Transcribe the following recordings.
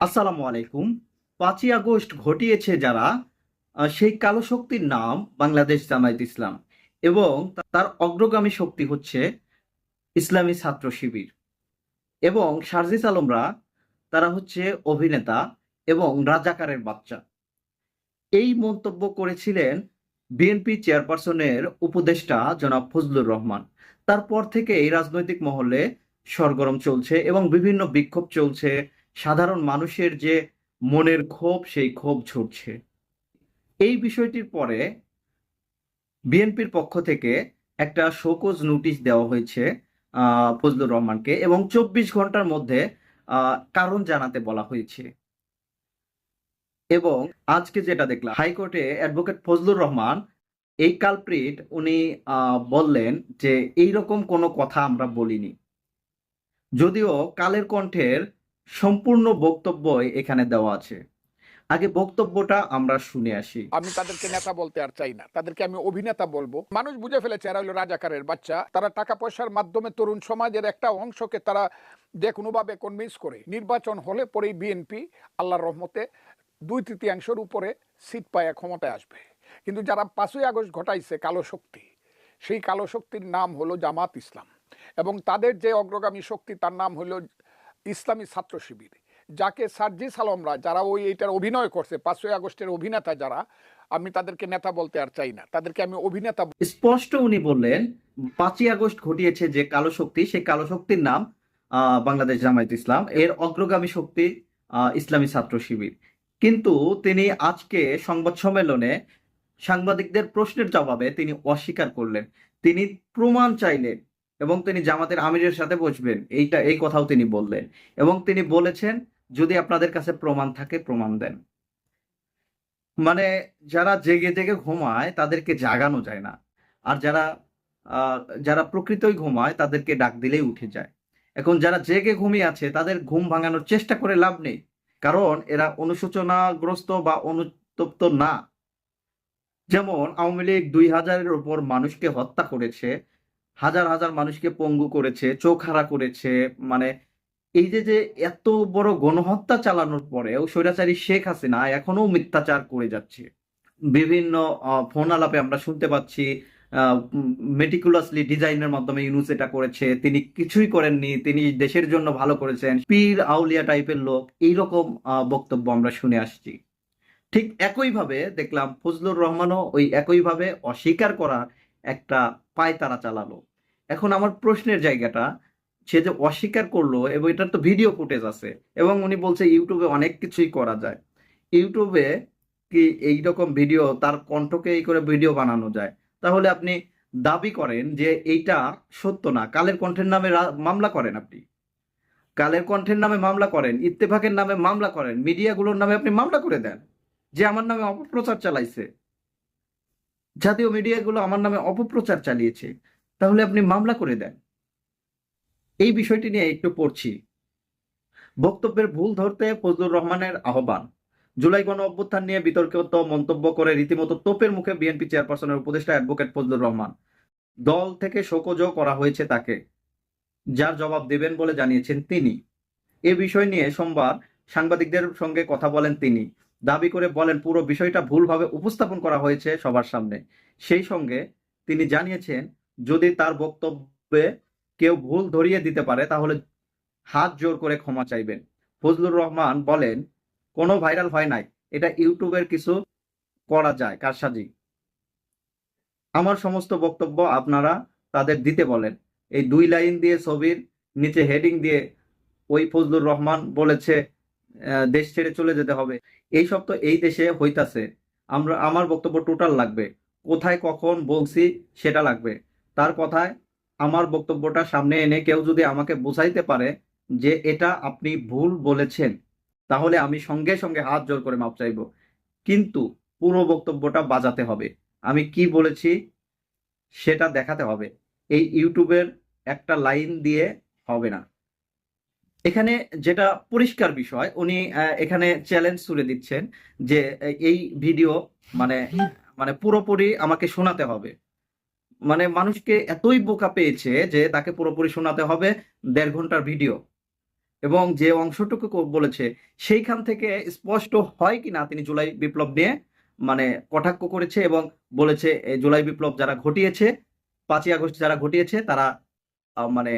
আসসালামু আলাইকুম। পাঁচই আগস্ট ঘটিয়েছে যারা সেই কালো শক্তির নাম বাংলাদেশ জামায়াত ইসলাম এবং তার অগ্রগামী শক্তি হচ্ছে ইসলামী ছাত্র শিবির এবং সার্জিস আলমরা, তারা হচ্ছে অভিনেতা এবং রাজাকারের বাচ্চা। এই মন্তব্য করেছিলেন বিএনপি চেয়ারপারসনের উপদেষ্টা জনাব ফজলুর রহমান। তারপর থেকে এই রাজনৈতিক মহলে সরগরম চলছে এবং বিভিন্ন বিক্ষোভ চলছে সাধারণ মানুষের যে মনের ক্ষোভ, সেই ক্ষোভ ছুটছে। এই বিষয়টির পরে বিএনপির পক্ষ থেকে একটা শোকজ নোটিশ দেওয়া হয়েছে ফজলুর রহমানকে এবং চব্বিশ ঘণ্টার মধ্যে কারণ জানাতে বলা হয়েছে। এবং আজকে যেটা দেখলাম, হাইকোর্টে অ্যাডভোকেট ফজলুর রহমান এই কালপ্রিট উনি বললেন যে, এইরকম কোনো কথা আমরা বলিনি। যদিও কালের কণ্ঠের সম্পূর্ণ বক্তব্যই এখানে দেওয়া আছে। আগে বক্তব্যটা আমরা শুনে আসি। আমি তাদেরকে নেতা বলতে আর চাই না। তাদেরকে আমি অভিনেতা বলব। মানুষ বুঝে ফেলেছে এরা হলো রাজাকারের বাচ্চা। তারা টাকা পয়সার মাধ্যমে তরুণ সমাজের একটা অংশকে তারা যে কোনোভাবে কনভিন্স করে। নির্বাচন হলে পরেই বিএনপি আল্লাহর রহমতে দুই তৃতীয়াংশের উপরে সিট পায় ক্ষমতায় আসবে। কিন্তু যারা পাঁচই আগস্ট ঘটাইছে কালো শক্তি, সেই কালো শক্তির নাম হলো জামাত ইসলাম। এবং তাদের যে অগ্রগামী শক্তি, তার নাম হলো ইসলামী ছাত্র শিবির, যাকে সার্জিস আলমরা, যারা ওই এইটার অভিনয় করছে, পাঁচই আগস্টের অভিনেতা যারা, আমি তাদেরকে নেতা বলতে আর চাই না। তাদেরকে আমি অভিনেতা স্পষ্ট উনি বললেন, পাঁচই আগস্ট ঘটিয়েছে যে কালো শক্তি, সেই কালো শক্তির নাম বাংলাদেশ জামায়াত ইসলাম, এর অগ্রগামী শক্তি ইসলামী ছাত্র শিবির। কিন্তু তিনি আজকে সংবাদ সম্মেলনে সাংবাদিকদের প্রশ্নের জবাবে তিনি অস্বীকার করলেন। তিনি প্রমাণ চাইলেন এবং তিনি জামাতের আমিরের সাথে বসবেন। এইটা, এই কথাও তিনি বললেন। এবং তিনি বলেছেন, যদি আপনাদের কাছে প্রমাণ থাকে, প্রমাণ দেন। মানে যারা জেগে জেগে ঘুমায়, তাদেরকে জাগানো যায় না। আর যারা যারা প্রকৃতই ঘুমায়, তাদেরকে ডাক দিলেই উঠে যায়। এখন যারা জেগে ঘুমিয়ে আছে, তাদের ঘুম ভাঙানোর চেষ্টা করে লাভ নেই। কারণ, এরা অনুশোচনাগ্রস্ত বা অনুতপ্ত না। যেমন, আওয়ামী লীগ দুই হাজারের উপর মানুষকে হত্যা করেছে হাজার হাজার মানুষকে পঙ্গু করেছে, চোখ হারা করেছে মানে এই যে যে এত বড় গণহত্যা চালানোর পরেও স্বৈরাচারী শেখ হাসিনা এখনও মিথ্যাচার করে যাচ্ছে। বিভিন্ন ফোন আলাপে আমরা শুনতে পাচ্ছি মেটিকুলাসলি ডিজাইনের মাধ্যমে ইউনুস এটা করেছে, তিনি কিছুই করেননি, তিনি দেশের জন্য ভালো করেছেন, পীর আউলিয়া টাইপের লোক, এইরকম বক্তব্য আমরা শুনে আসছি। ঠিক একইভাবে দেখলাম ফজলুর রহমানও ওই একইভাবে অস্বীকার করা একটা পায়তারা চালালো। এখন আমার প্রশ্নের জায়গাটা, সে যে অস্বীকার করল এবং এটার তো ভিডিও ফুটেজ আছে এবং উনি বলছে ইউটিউবে অনেক কিছুই করা যায়। ইউটিউবে কি এইরকম ভিডিও তার কণ্ঠকে এই করে ভিডিও বানানো যায়। তাহলে আপনি দাবি করেন যে এইটা সত্য না। কালের কণ্ঠের নামে মামলা করেন আপনি। কালের কণ্ঠের নামে মামলা করেন, ইত্তেফাকের নামে মামলা করেন, মিডিয়াগুলোর নামে আপনি মামলা করে দেন যে আমার নামে অপপ্রচার চালাইছে। জাতীয় মিডিয়াগুলো আমার নামে অপপ্রচার চালিয়েছে। তাহলে আপনি মামলা করে দেন। এই বিষয়টি নিয়ে একটু পড়ছি। বক্তব্যের ভুল ধরতে ফজলুর রহমানের আহ্বান। জুলাই গণ অভ্যুত্থান নিয়ে বিতর্কিত মন্তব্য করে রীতিমতো তোপের মুখে বিএনপি চেয়ারপারসনের উপদেষ্টা অ্যাডভোকেট ফজলুর রহমান। দল থেকে শোকজও করা হয়েছে তাকে। যার জবাব দেবেন বলে জানিয়েছেন তিনি। এ বিষয় নিয়ে সোমবার সাংবাদিকদের সঙ্গে কথা বলেন তিনি। দাবি করে বলেন, পুরো বিষয়টা ভুলভাবে উপস্থাপন করা হয়েছে সবার সামনে। সেই সঙ্গে তিনি জানিয়েছেন যদি তার বক্তব্যে কেউ ভুল ধরিয়ে দিতে পারে, তাহলে হাত জোর করে ক্ষমা চাইবেন। ফজলুর রহমান বলেন, কোনো ভাইরাল হয় নাই। এটা ইউটিউবের কিছু করা যায়, কারসাজি। আমার সমস্ত বক্তব্য আপনারা তাদের দিতে বলেন। এই দুই লাইন দিয়ে ছবির নিচে হেডিং দিয়ে ওই ফজলুর রহমান বলেছে দেশ ছেড়ে চলে যেতে হবে। এই সব তো এই দেশে হইতাছে। আমরা, আমার বক্তব্য টোটাল লাগবে। কোথায় কখন বলছি সেটা লাগবে। তার কথায় আমার বক্তব্যটা সামনে এনে কেউ যদি আমাকে বোঝাইতে পারে যে এটা আপনি ভুল বলেছেন, তাহলে আমি সঙ্গে সঙ্গে হাত জোর করে মাপ চাইব। কিন্তু পুরো বক্তব্যটা বাজাতে হবে। আমি কি বলেছি সেটা দেখাতে হবে। এই ইউটিউবের একটা লাইন দিয়ে হবে না। এখানে যেটা পরিষ্কার বিষয়, উনি এখানে চ্যালেঞ্জ তুলে দিচ্ছেন যে এই ভিডিও মানে মানে পুরোপুরি আমাকে শোনাতে হবে। মানে মানুষকে এতই বোকা পেয়েছে যে তাকে পুরোপুরি শোনাতে হবে দেড় ঘণ্টার ভিডিও। এবং যে অংশটুকু বলেছে, সেইখান থেকে স্পষ্ট হয় কিনা তিনি জুলাই বিপ্লব নিয়ে মানে কটাক্ষ করেছে এবং বলেছে জুলাই বিপ্লব যারা ঘটিয়েছে, পাঁচই আগস্ট যারা ঘটিয়েছে, তারা মানে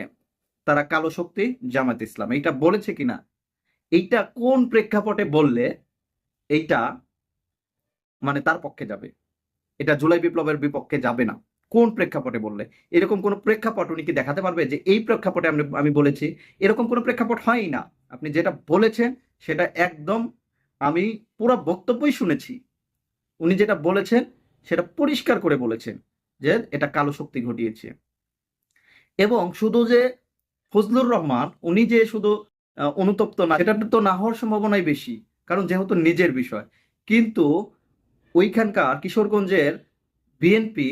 তারা কালো শক্তি জামাত ইসলাম। এইটা বলেছে কিনা? এইটা কোন প্রেক্ষাপটে বললে এইটা মানে তার পক্ষে যাবে? এটা জুলাই বিপ্লবের বিপক্ষে যাবে না। কোন প্রেক্ষাপটে বললে? এরকম কোন প্রেক্ষাপট উনি কি দেখাতে পারবে যে এই প্রেক্ষাপটে আমি আমি বলেছি? এরকম কোনো প্রেক্ষাপট হয়ই না। আপনি যেটা বলেছেন সেটা একদম আমি পুরো বক্তব্যই শুনেছি। উনি যেটা বলেছেন সেটা পরিষ্কার করে বলেছেন যে এটা কালো শক্তি ঘটিয়েছে। এবং শুধু যে ফজলুর রহমান, উনি যে শুধু অনুতপ্ত না, সেটা তো না হওয়ার সম্ভাবনাই বেশি, কারণ যেহেতু নিজের বিষয়। কিন্তু ওইখানকার কিশোরগঞ্জের বিএনপি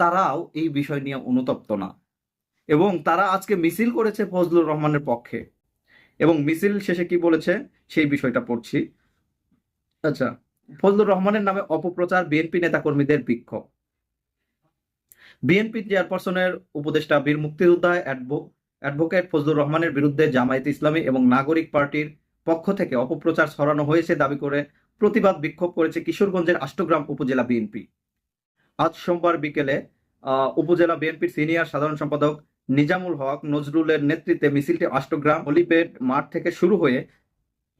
তারাও এই বিষয় নিয়ে অনুতপ্ত না। এবং তারা আজকে মিছিল করেছে ফজলুর রহমানের পক্ষে। এবং মিছিল শেষে কি বলেছে? সেই বিষয়টা পড়ছি। আচ্ছা ফজলুর রহমানের নামে অপপ্রচার বিএনপি নেতাকর্মীদের বিক্ষোভ। বিএনপি চেয়ারপারসনের উপদেষ্টা বীর মুক্তিযোদ্ধা অ্যাডভো- অ্যাডভোকেট ফজলুর রহমানের বিরুদ্ধে জামায়াত ইসলামী এবং নাগরিক পার্টির পক্ষ থেকে অপপ্রচার ছড়ানো হয়েছে দাবি করে প্রতিবাদ বিক্ষোভ করেছে কিশোরগঞ্জের আষ্টগ্রাম উপজেলা বিএনপি। আজ সোমবার বিকেলে উপজেলা বিএনপির সিনিয়র সাধারণ সম্পাদক নিজামুল হক নজরুলের নেতৃত্বে মিছিলটি অষ্টগ্রাম হলিপেড মাঠ থেকে শুরু হয়ে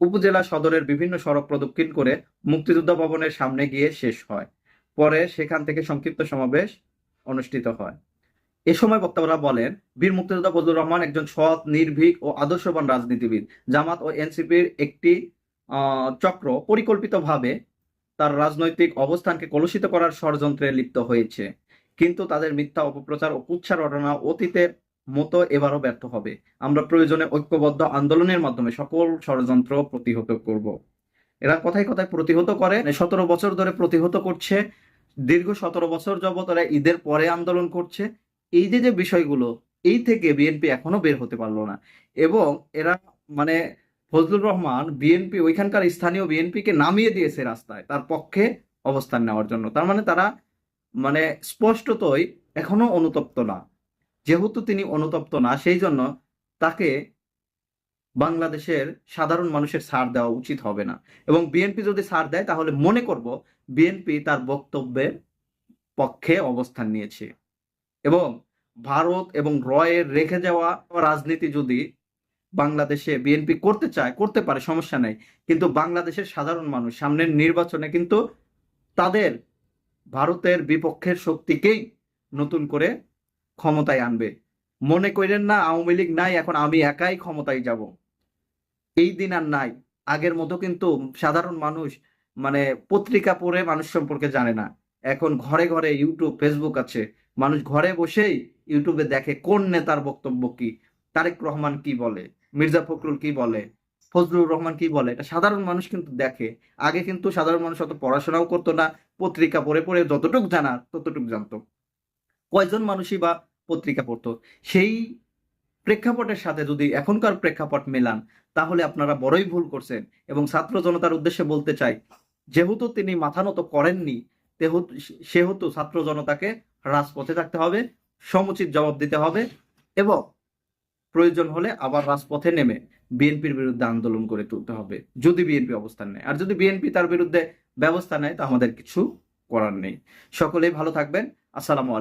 উপজেলা সদরের বিভিন্ন সড়ক প্রদক্ষিণ করে মুক্তিযোদ্ধা ভবনের সামনে গিয়ে শেষ হয়। পরে সেখান থেকে সংক্ষিপ্ত সমাবেশ অনুষ্ঠিত হয়। এ সময় বক্তারা বলেন, বীর মুক্তিযোদ্ধা ফজলুর রহমান একজন সৎ, নির্ভীক ও আদর্শবান রাজনীতিবিদ। জামাত ও এনসিপির একটি চক্র পরিকল্পিতভাবে তার রাজনৈতিক অবস্থানকে কলুষিত করার ষড়যন্ত্রে লিপ্ত হয়েছে। কিন্তু তাদের মিথ্যা অপপ্রচার ও কুচ্ছা রটনা অতীতের মতো এবারও ব্যর্থ হবে। আমরা প্রয়োজনে ঐক্যবদ্ধ আন্দোলনের মাধ্যমে সকল ষড়যন্ত্র প্রতিহত করব। এরা কথায় কথায় প্রতিহত করে। সতেরো বছর ধরে প্রতিহত করছে। দীর্ঘ সতেরো বছর যাবত এরা ঈদের পরে আন্দোলন করছে। এই যে যে বিষয়গুলো, এই থেকে বিএনপি এখনও বের হতে পারল না। এবং এরা মানে ফজলুর রহমান বিএনপি, ওইখানকার স্থানীয় বিএনপিকে নামিয়ে দিয়েছে রাস্তায়, তার পক্ষে অবস্থান নেওয়ার জন্য। তার মানে তারা মানে স্পষ্টতই এখনও অনুতপ্ত না। যেহেতু তিনি অনুতপ্ত না, সেই জন্য তাকে বাংলাদেশের সাধারণ মানুষের ছাড় দেওয়া উচিত হবে না। এবং বিএনপি যদি ছাড় দেয়, তাহলে মনে করব বিএনপি তার বক্তব্যের পক্ষে অবস্থান নিয়েছে। এবং ভারত এবং রয়ের রেখে যাওয়া রাজনীতি যদি বাংলাদেশে বিএনপি করতে চায়, করতে পারে, সমস্যা নেই। কিন্তু বাংলাদেশের সাধারণ মানুষ সামনের নির্বাচনে কিন্তু তাদের ভারতের বিপক্ষের শক্তিকেই নতুন করে ক্ষমতায় আনবে। মনে করেন না, আওয়ামী লীগ নাই, এখন আমি একাই ক্ষমতায় যাব। এই দিন আর নাই। আগের মতো কিন্তু সাধারণ মানুষ মানে পত্রিকা পড়ে মানুষ সম্পর্কে জানে না। এখন ঘরে ঘরে ইউটিউব ফেসবুক আছে। মানুষ ঘরে বসেই ইউটিউবে দেখে কোন নেতার বক্তব্য কি, তারেক রহমান কি বলে। মির্জা ফখরুল কি বলে? ফজলুর রহমান কি বলে? এটা সাধারণ মানুষ কিন্তু দেখে। আগে কিন্তু সাধারণ মানুষ অত পড়াশোনাও করতো না। পত্রিকা পড়ে পড়ে যতটুক জানা ততটুক জানতো। কয়জন মানুষই বা পত্রিকা পড়তো? সেই প্রেক্ষাপটের সাথে যদি এখনকার প্রেক্ষাপট মেলান, তাহলে আপনারা বড়ই ভুল করছেন এবং ছাত্র জনতার উদ্দেশ্যে বলতে চাই, যেহেতু তিনি মাথা নত করেননি সেহেতু ছাত্র জনতাকে রাজপথে থাকতে হবে, সমুচিত জবাব দিতে হবে এবং প্রয়োজন হলে আবার রাজপথে নেমে বিএনপির বিরুদ্ধে আন্দোলন করে তুলতে হবে। যদি বিএনপি অবস্থান নেয়। আর যদি বিএনপি তার বিরুদ্ধে ব্যবস্থা নেয়, তা আমাদের কিছু করার নেই। সকলেই ভালো থাকবেন। আসসালামু আলাইকুম।